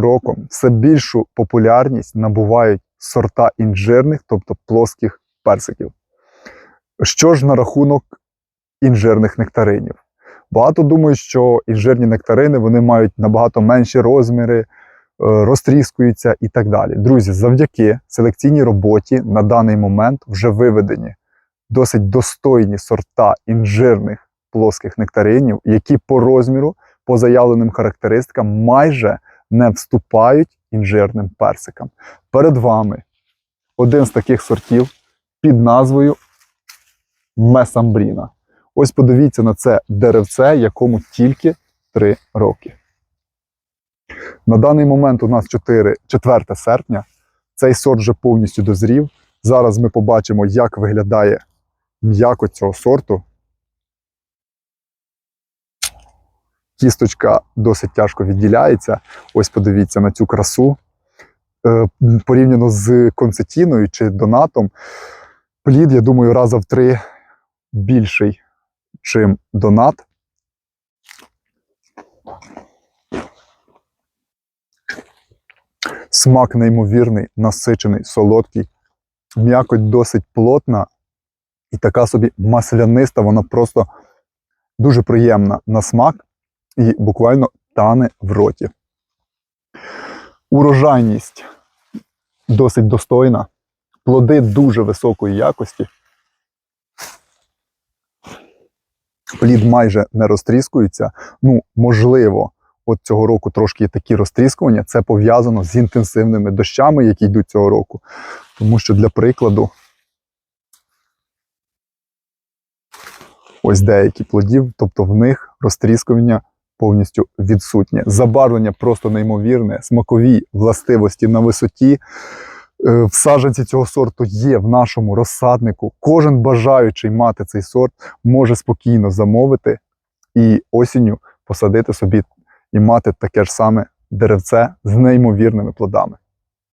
роком все більшу популярність набувають сорта інжирних, тобто плоских персиків. Що ж на рахунок інжирних нектаринів? Багато думають, що інжирні нектарини вони мають набагато менші розміри, е, розтріскуються і так далі. Друзі, завдяки селекційній роботі на даний момент вже виведені досить достойні сорта інжирних плоских нектаринів, які по розміру, по заявленим характеристикам, майже не вступають інжирним персикам. Перед вами один з таких сортів під назвою Месамбріна. Ось подивіться на це деревце, якому тільки 3 роки. На даний момент у нас 4, 4 серпня. Цей сорт вже повністю дозрів. Зараз ми побачимо, як виглядає м'якоть цього сорту. Кісточка досить тяжко відділяється. Ось подивіться на цю красу. Е, порівняно з концетіною чи донатом, плід, я думаю, раза в три більший, чим донат. Смак неймовірний, насичений, солодкий, м'якоть досить плотна і така собі масляниста, вона просто дуже приємна на смак і буквально тане в роті. Урожайність досить достойна, плоди дуже високої якості. Плід майже не розтріскується. Ну, можливо, от цього року трошки є такі розтріскування. Це пов'язано з інтенсивними дощами, які йдуть цього року. Тому що для прикладу, ось деякі плодів, тобто в них розтріскування повністю відсутнє. Забарвлення просто неймовірне, смакові властивості на висоті. Е, В саджанці цього сорту є в нашому розсаднику. Кожен бажаючий мати цей сорт може спокійно замовити і осінню посадити собі і мати таке ж саме деревце з неймовірними плодами.